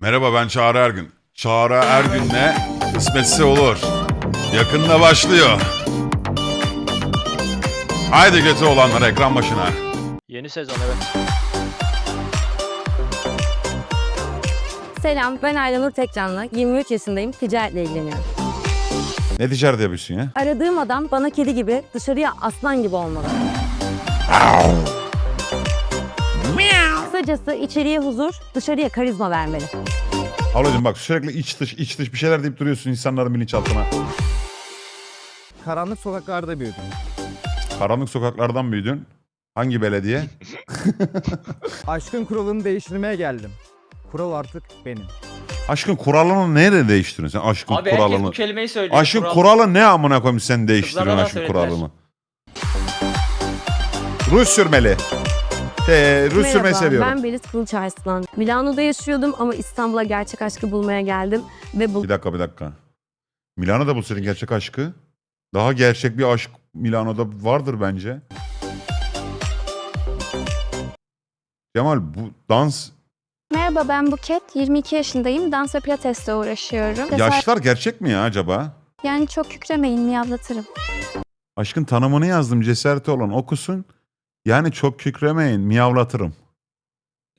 Merhaba ben Çağrı Ergün. Çağrı Ergün'le kısmetse olur. Yakında başlıyor. Haydi götü olanlar ekran başına. Yeni sezon evet. Selam, ben Aylanur Tekcanlı. 23 yaşındayım, ticaretle ilgileniyorum. Ne ticaret yapıyorsun ya? Aradığım adam bana kedi gibi, dışarıya aslan gibi olmalı. Kısacası içeriye huzur, dışarıya karizma vermeli. Ablacığım bak sürekli iç dış iç dış bir şeyler deyip duruyorsun insanların bilinçaltına. Karanlık sokaklarda büyüdüm. Karanlık sokaklardan büyüdün. Hangi belediye? Aşkın kuralını değiştirmeye geldim. Kural artık benim. Aşkın kuralını nerede değiştiriyorsun sen? Aşkın Abi herkes bu kuralını. kelimeyi söylüyor. Aşkın Kural- kuralı ne amına koyayım sen değiştiriyorsun Kızlara da aşkın söylediler. kuralını? Ruj sürmeli. Şey, ruj sürmeyi seviyorum. ben Beliz Kılıç Arslan. Milano'da yaşıyordum ama İstanbul'a gerçek aşkı bulmaya geldim. Ve bu Bir dakika bir dakika. Milano'da bu senin gerçek aşkı. Daha gerçek bir aşk Milano'da vardır bence. Kemal bu dans Merhaba ben Buket. 22 yaşındayım. Dans ve pilatesle uğraşıyorum. Yaşlar gerçek mi ya acaba? Yani çok kükremeyin miyavlatırım. Aşkın tanımını yazdım cesareti olan okusun. Yani çok kükremeyin miyavlatırım.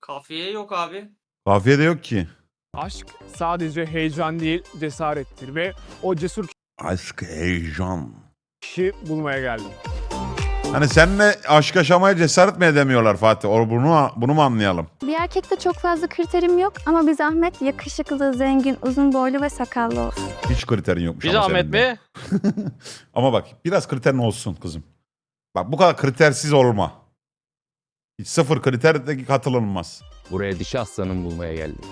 Kafiye yok abi. Kafiyede yok ki. Aşk sadece heyecan değil cesarettir ve o cesur Aşk heyecan. kişi bulmaya geldim. Hani seninle aşk yaşamaya cesaret mi edemiyorlar Fatih? O bunu bunu mu anlayalım? Bir erkekte çok fazla kriterim yok ama bir zahmet yakışıklı, zengin, uzun boylu ve sakallı olsun. Hiç kriterin yokmuş Bir ama zahmet senin de. mi? Ama bak biraz kriterin olsun kızım. Bak bu kadar kritersiz olma. Hiç sıfır kriter katılınmaz. Buraya dişi aslanım bulmaya geldim.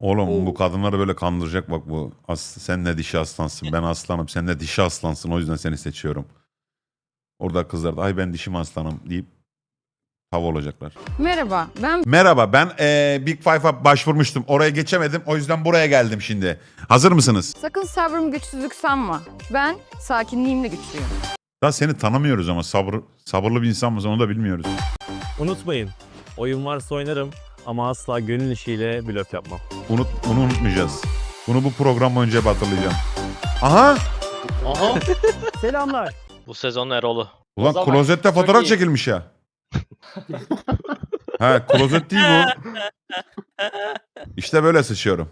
Oğlum bu kadınları böyle kandıracak bak bu. As sen ne dişi aslansın ben aslanım. Sen de dişi aslansın o yüzden seni seçiyorum. Orada kızlar da ay ben dişim aslanım deyip tav olacaklar. Merhaba, ben Merhaba ben eee, Big Five'a başvurmuştum. Oraya geçemedim o yüzden buraya geldim şimdi. Hazır mısınız? sakın sabrım güçsüzlük sanma. Ben sakinliğimle güçlüyüm. Daha seni tanımıyoruz ama sabır, sabırlı bir insan mısın onu da bilmiyoruz. Unutmayın. Oyun varsa oynarım ama asla gönül işiyle blöf yapmam. Unut, bunu unutmayacağız. Bunu bu program boyunca hep hatırlayacağım. Aha! Aha. Selamlar. Bu sezon Erol'u. Ulan zaman klozette fotoğraf iyi. çekilmiş ya. He klozet değil bu. İşte böyle sıçıyorum.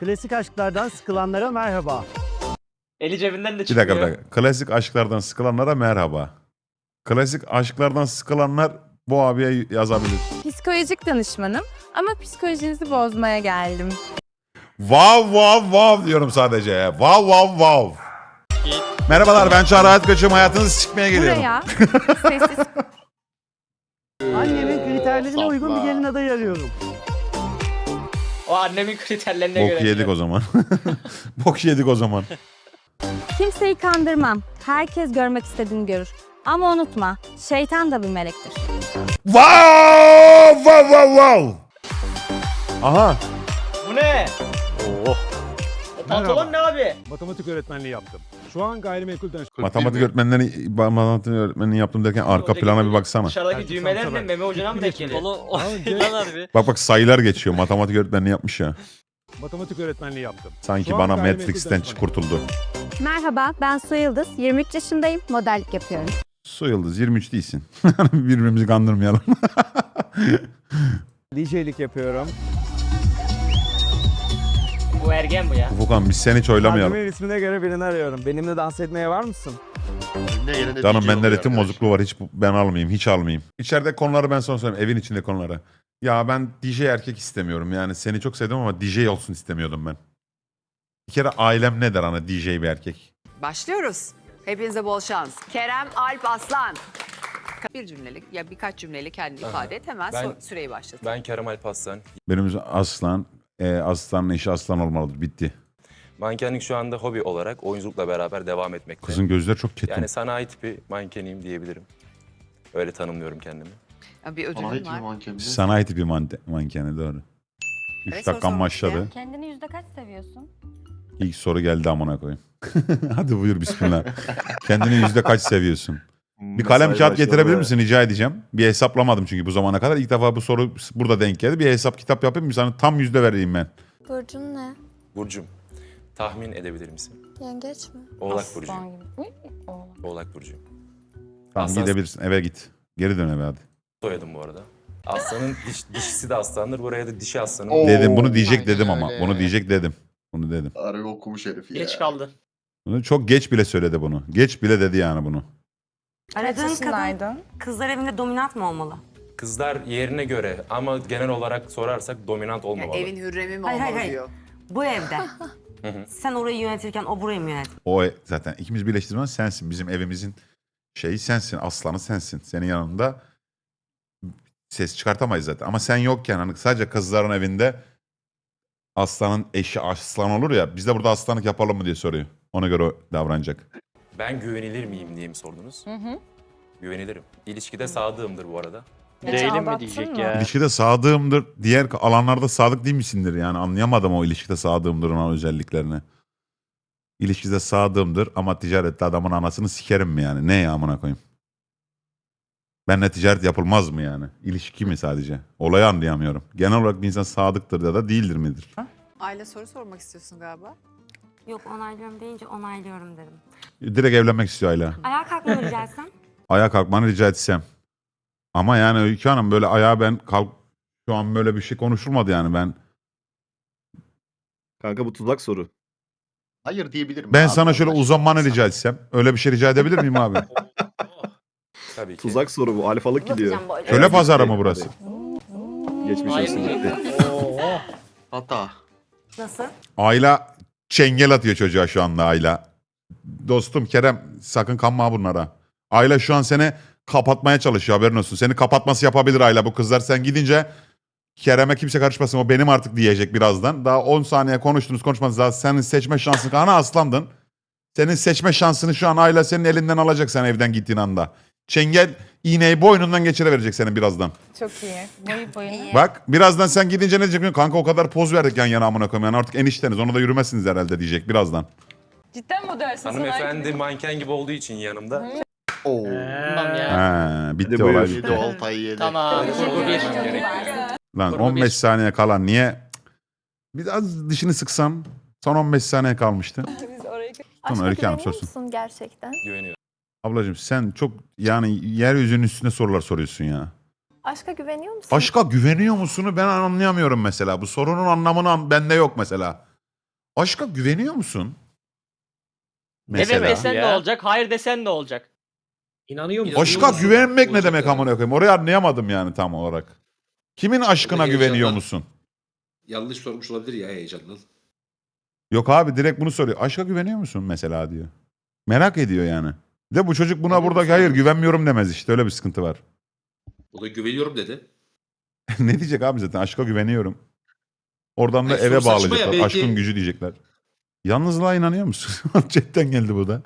Klasik aşklardan sıkılanlara merhaba. Eli cebinden de Bir dakika bir dakika. Klasik aşklardan sıkılanlara merhaba. Klasik aşklardan sıkılanlar bu abiye yazabilir. Psikolojik danışmanım ama psikolojinizi bozmaya geldim. Wow wow wow diyorum sadece. Wow wow wow. Merhabalar ben Çağrı Hayatkoç'um. Hayatınızı çıkmaya geliyorum. Buraya sessiz Annemin kriterlerine uygun bir gelin adayı arıyorum. O annemin kriterlerine Bok göre. yedik o zaman. Bok yedik o zaman. Kimseyi kandırmam. Herkes görmek istediğini görür. Ama unutma, şeytan da bir melektir. Wow wow wow wow. Aha. Bu ne? Oo. O pantolon ne abi? Matematik öğretmenliği yaptım. Şu an gayrimenkul danışmanı. Matematik öğretmenleri matematik öğretmenliğini yaptım derken arka Oradaki plana bir baksana. Dışarıdaki düğmeler ne? Meme hocana mı denk geliyor? Onu o lan. Bak bak sayılar geçiyor. Matematik öğretmenliği yapmış ya. Matematik öğretmenliği yaptım. Sanki Şu an bana gayrimenkul Matrix'ten danışmanı. kurtuldu. Merhaba ben Su Yıldız. 23 yaşındayım. Modellik yapıyorum. Su Yıldız 23 değilsin. Birbirimizi kandırmayalım. DJ'lik yapıyorum. Bu ergen bu ya. Fukan biz seni hiç oylamayalım. Kalbimin ritmine göre birini arıyorum. Benimle dans etmeye var mısın? Canım bende ritim bozukluğu var. Hiç bu- ben almayayım. Hiç almayayım. İçeride konuları ben sonra söyleyeyim. Evin içinde konuları. Ya ben DJ erkek istemiyorum. Yani seni çok sevdim ama DJ olsun istemiyordum ben. Bir kere ailem ne der ana DJ bir erkek? Başlıyoruz. Hepinize bol şans. Kerem Alp Aslan. Bir cümlelik ya birkaç cümleyle kendini ifade et hemen Ben- so- süreyi başlat. Ben Kerem Alpaslan. Benim aslan, e, aslanın eşi aslan olmalıdır. Bitti. Mankenlik şu anda hobi olarak oyunculukla beraber devam etmekte. Kızın gözleri çok ketum. Yani sanayi tipi mankeniyim diyebilirim. Öyle tanımlıyorum kendimi. Ya bir ödülüm var. Sanayi tipi mante- mankeni doğru. 3 Evet, dakikam sormak başladı. Kendini yüzde kaç seviyorsun? İlk soru geldi amına koyayım. Hadi buyur bismillah. Kendini yüzde kaç seviyorsun? Bir kalem kağıt getirebilir misin rica edeceğim. Bir hesaplamadım çünkü bu zamana kadar. İlk defa bu soru burada denk geldi. Bir hesap kitap yapayım mı sana tam yüzde vereyim ben. Burcun ne? Burcum. Tahmin edebilir misin? Yengeç mi? Oğlak Burcu. Oğlak Burcu. Tamam Aslan- gidebilirsin. Eve git. Geri dön eve hadi. Soyadım bu arada. Aslanın diş, dişisi de aslandır. Buraya da dişi aslanın. Oo. Dedim bunu diyecek aynen dedim ama. öyle. Bunu diyecek dedim. Bunu dedim. Harbi okumuş herif ya. Geç kaldı. Bunu çok geç bile söyledi bunu. Geç bile dedi yani bunu. Aradığın kadın kızlar evinde dominant mı olmalı? Kızlar yerine göre ama genel olarak sorarsak dominant Yani olmamalı. evin hürremi mi Hayır, hayır, olmalı hayır. diyor. Bu evde. Hı hı. Sen orayı yönetirken o burayı mı yönet? O e- zaten ikimiz birleştirmen sensin. Bizim evimizin şeyi sensin. Aslanı sensin. Senin yanında ses çıkartamayız zaten. Ama sen yokken hani sadece kızların evinde aslanın eşi aslan olur ya. Biz de burada aslanlık yapalım mı diye soruyor. Ona göre o davranacak. Ben güvenilir miyim diye mi sordunuz? Güvenilirim. İlişkide sadığımdır bu arada. Değilim mi diyecek ya. İlişkide sadığımdır. Diğer alanlarda sadık değil misindir? Yani anlayamadım o ilişkide sadığımdır olan özelliklerini. İlişkide sadığımdır ama ticarette adamın anasını sikerim mi yani? Ne ya amına koyayım? Benle ticaret yapılmaz mı yani? İlişki mi sadece? Olayı anlayamıyorum. Genel olarak bir insan sadıktır ya da değildir midir? Aile soru sormak istiyorsun galiba. Yok onaylıyorum deyince onaylıyorum dedim. Direkt evlenmek istiyor Ayla. Ayağa kalkmamı rica etsem? Ayağa kalkmanı rica etsem. Ama yani Öykü Hanım böyle ayağa ben kalk... Şu an böyle bir şey konuşulmadı yani ben. Kanka bu tuzak soru. Hayır diyebilirim. Ben abi, sana şöyle Allah uzanmanı rica etsem. Öyle bir şey rica edebilir miyim abi? Tabii ki. Tuzak soru bu. Alfalık gidiyor. Köle pazarı mı burası? Geçmiş Hayır. olsun gitti. Hata. Nasıl? Ayla çengel atıyor çocuğa şu anda Ayla. Dostum Kerem sakın kanma bunlara. Ayla şu an seni kapatmaya çalışıyor haberin olsun. Seni kapatması yapabilir Ayla bu kızlar. Sen gidince Kerem'e kimse karışmasın o benim artık diyecek birazdan. Daha 10 saniye konuştunuz konuşmadınız daha senin seçme şansın. Ana aslandın. Senin seçme şansını şu an Ayla senin elinden alacak sen evden gittiğin anda. Çengel iğneyi boynundan geçireverecek senin birazdan. Çok iyi. Boyu. Bak birazdan sen gidince ne diyecek? biliyor musun? Kanka o kadar poz verdik yan yana amına koyayım. Yani artık enişteniz ona da yürümezsiniz herhalde diyecek birazdan. Cidden mi dersin? Hanımefendi manken gibi olduğu için yanımda. Oo. Tamam ya. Ha, bitti olay. Yedi oltayı yedi. Tamam. Bir. Lan Kurgu 15 bir. saniye kalan niye? Biraz dişini sıksam son 15 saniye kalmıştı. Aşka Öykü Hanım güveniyor sorsun. musun gerçekten? Güveniyorum. Ablacığım sen çok yani yeryüzünün üstüne sorular soruyorsun ya. Aşka güveniyor musun? Aşka güveniyor musun'u ben anlayamıyorum mesela. Bu sorunun anlamını an- bende yok mesela. Aşka güveniyor musun? Mesela. Evet desen de Ya. olacak, hayır desen de olacak. İnanıyor musun? Aşka güvenmek ne demek amına koyayım? Orayı anlayamadım yani tam olarak. Kimin aşkına güveniyor musun? Yanlış sormuş olabilir ya heyecandan. Yok abi direkt bunu soruyor. Aşka güveniyor musun mesela diyor. Merak ediyor yani. De bu çocuk buna buradaki hayır güvenmiyorum demez işte öyle bir sıkıntı var. O da güveniyorum dedi. ne diyecek abi zaten aşka güveniyorum. Oradan da Ay, eve soru saçma ya, bağlayacaklar. belki- Aşkın gücü diyecekler. Yalnızlığa inanıyor musun? Chatten geldi bu da.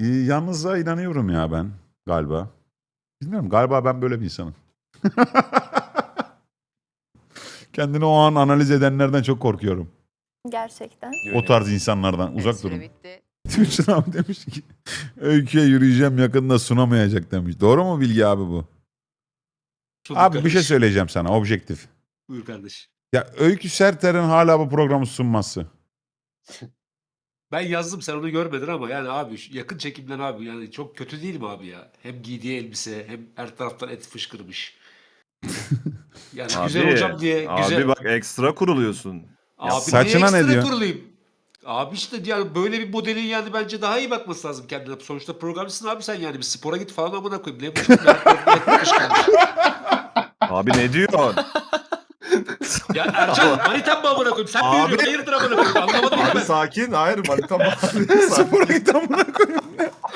Ee, Yalnızlığa inanıyorum ya ben galiba. Bilmiyorum galiba ben böyle bir insanım. Kendini o an analiz edenlerden çok korkuyorum. Gerçekten. O tarz insanlardan uzak durun. bitti. Tüçün abi demiş ki öyküye yürüyeceğim yakında sunamayacak demiş. Doğru mu bilgi abi bu? Abi bir şey söyleyeceğim sana objektif. Buyur kardeş. Ya Öykü Serter'in hala bu programı sunması. Ben yazdım sen onu görmedin ama yani abi yakın çekimden abi yani çok kötü değil mi abi ya? Hem giydiği elbise hem her taraftan et fışkırmış. Yani güzel olacağım diye güzel. bak ekstra kuruluyorsun. Abi saçına niye ne ekstra diyor? kurulayım? Abi işte yani böyle bir modelin yani bence daha iyi bakması lazım kendine. Sonuçta programcısın abi sen yani bir spora git falan amına koyayım. Ne bu çok. Abi ne diyor? Ya Ercan manitan mı amına koyayım? Sen mi Abi- yürüyorsun? Hayırdır amına koyayım? Anlamadım ki ben. sakin. Hayır manitam Spora git amına koyayım.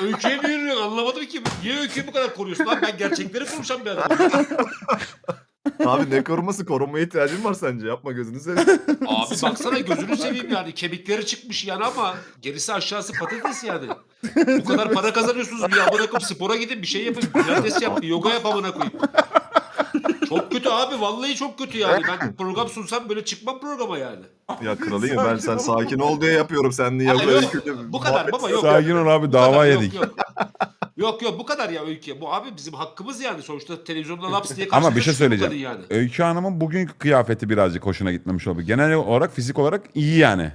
Öyküye mi yürüyorsun? Anlamadım ki. Niye öyküyü bu kadar koruyorsun abi? Ben gerçekleri konuşan bir adamım. Abi ne koruması? Korunmaya ihtiyacın var sence. Yapma gözünü seveyim. Abi baksana gözünü seveyim yani. Kemikleri çıkmış yani ama gerisi aşağısı patates yani. Bu kadar para kazanıyorsunuz bir amına koyayım spora gidin bir şey yapın. Pilates yap, bir yoga yap amına koyayım. Çok kötü abi vallahi çok kötü yani. Ben program sunsam böyle çıkmam programa yani. ya kralıyım ben sen sakin ol diye yapıyorum. Sen niye Hayır, böyle yok. kötü Bu kadar baba yok. Sakin ol abi Bu dava kadar, yok, yedik. yok. Yok yok bu kadar ya Öykü. Bu abi bizim hakkımız yani. Sonuçta televizyonda laps diye Ama bir şey söyleyeceğim. Yani. Öykü Hanım'ın bugünkü kıyafeti birazcık hoşuna gitmemiş olabilir. Genel olarak fizik olarak iyi yani.